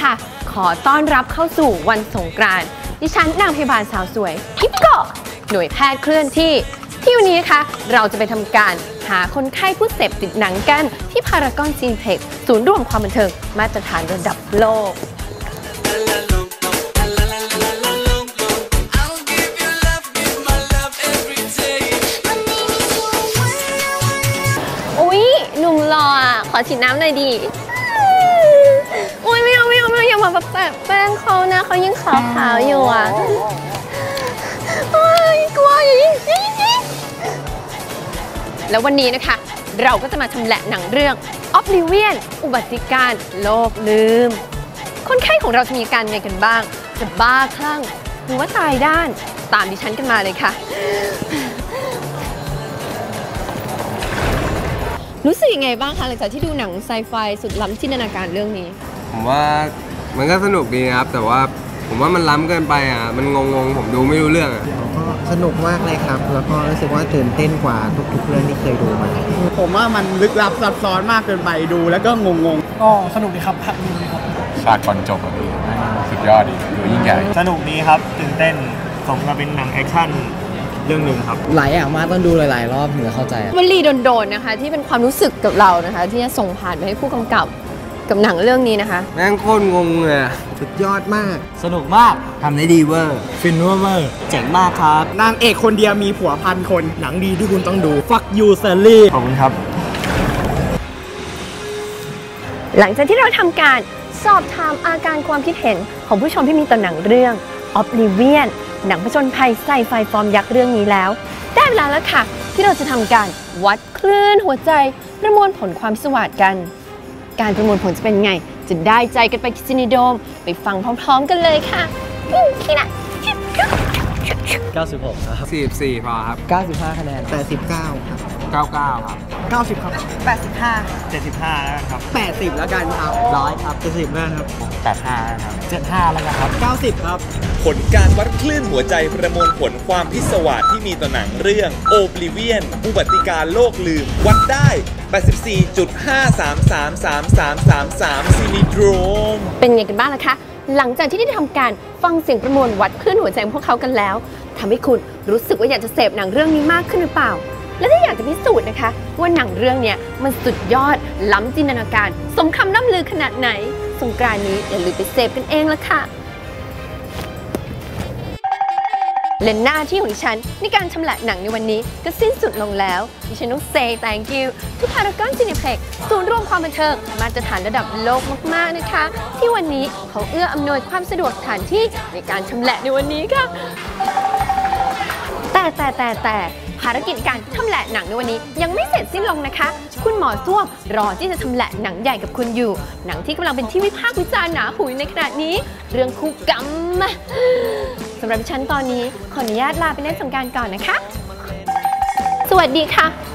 ค่ะ ขอต้อนรับเข้าสู่วันสงกรานต์ดิฉันนางพยาบาลสาวสวยฮิปโกะหน่วยแพทย์เคลื่อนที่ ที่วันนี้นะคะเราจะไปทำการหาคนไข้ผู้เสพติดหนังกัน ที่พารากอนซีนเพ็กศูนย์รวมความบันเทิงมาตรฐานระดับโลก I'll give you love, give my love every day. อุ๊ยหนุ่มหล่ออะขอฉีดน้ำหน่อยดิอุ๊ยไม่ เอาไม่เอาไม่เอาอย่ามาแบบแปะแป้งเขานะเขายังขาวๆอยู่อะโอ๊ยกลัวอย่ายิงอย่ายิงอย่ายิงแล้ววันนี้นะคะ เราก็จะมาชำแหละหนังเรื่อง Oblivion อุบัติการโลกลืม คนไข้ของเราจะมีอาการยังไงกันบ้าง จะบ้าคลั่ง หรือว่าตายด้านตามดิฉันกันมาเลยค่ะ รู้สึกยังไงบ้างคะหลังจากที่ดูหนังไซไฟสุดล้ำจินตนาการเรื่องนี้ ผมว่า มันก็สนุกดีนะครับ แต่ว่าผมว่ามันล้ำเกินไปอะ มันงงๆ ผมดูไม่รู้เรื่องอะก็สนุกมากเลยครับ แล้วก็รู้สึกว่าตื่นเต้นกว่าทุกๆเรื่องที่เคยดูมา ผมว่ามันลึกลับซับซ้อนมากเกินไปดูแล้วก็งงก็สนุกดีครับพักดูดีครับฉากก่อนจบอะพี่สุดยอดดีดูยิ่งใหญ่ๆสนุกดีครับ ตื่นเต้นสมกับเป็นหนังแอคชั่นเรื่องหนึ่งครับหลายอย่างมากต้องดูหลาย ๆ รอบถึงจะเข้าใจอะวลีโดนๆนะคะ ที่เป็นความรู้สึกกับเรานะคะ ที่จะส่งผ่านไปให้ผู้กำกับ กับหนังเรื่องนี้นะคะ แม่งโคตรงงเลยอะสุดยอดมาก สนุกมาก ทำได้ดีเวอร์ ฟินเวอร์เจ๋งมากครับ นางเอกคนเดียวมีผัวพันคน หนังดีที่คุณต้องดู Fuck you Sally ขอบคุณครับ หลังจากที่เราทำการสอบถามอาการความคิดเห็นของผู้ชมที่มีต่อหนังเรื่อง Oblivion หนังผจญภัยไซไฟฟอร์มยักษ์เรื่องนี้แล้ว ได้เวลาแล้วค่ะ ที่เราจะทำการวัดคลื่นหัวใจประมวลผลความพิศวาสกัน การประมวลผลจะเป็นไง จะได้ใจกันไปคิซินิโดม ไปฟังพร้อม ๆ กันเลยค่ะอืมขี้นะ96 ครับ 44พอครับ 95 คะแนน89 ครับ 99 ครับ 90 ครับ 85 75แล้วกันครับ80 แล้วกันครับ100ครับ 70นะครับ85นะครับ75แล้วกันครับ 90 ครับ ผลการวัดคลื่นหัวใจประมวลผลความพิศวาสที่มีต่อหนังเรื่อง Oblivion อุบัติการโลกลืม วัดได้ 84.5333333ซินิโดรม เป็นไงกันบ้างล่ะคะ หลังจากที่ได้ทำการฟังเสียงประมวลวัดคลื่นหัวใจของพวกเขากันแล้วทำให้คุณรู้สึกว่าอยากจะเสพหนังเรื่องนี้มากขึ้นหรือเปล่า และถ้าอยากจะพิสูจน์นะคะ ว่าหนังเรื่องเนี้ยมันสุดยอดล้ำจินตนาการ สมคำล่ำลือขนาดไหน สงกรานนี้อย่าลืมไปเสพกันเองละค่ะและหน้าที่ของดิฉันในการชำละหนังในวันนี้ก็สิ้นสุดลงแล้ว ดิฉันต้อง say thank you ทุกพารากอนซินิเพล็กศูนย์รวมความบันเทิงมาตรฐานระดับโลกมากๆนะคะ ที่วันนี้เขาเอื้ออำนวยความสะดวกสถานที่ในการชำแหละในวันนี้ค่ะ แต่แต่แต่แต่ภารกิจการทำแหละหนังในวันนี้ ยังไม่เสร็จสิ้นลงนะคะ คุณหมอส้วมรอที่จะทำแหละหนังใหญ่กับคุณอยู่ หนังที่กำลังเป็นที่วิพากษ์วิจารณ์หนาหูในขณะนี้ เรื่องคู่กรรมสำหรับฉันตอนนี้ขออนุญาตลาไปเล่นสงการก่อนนะคะ สวัสดีค่ะ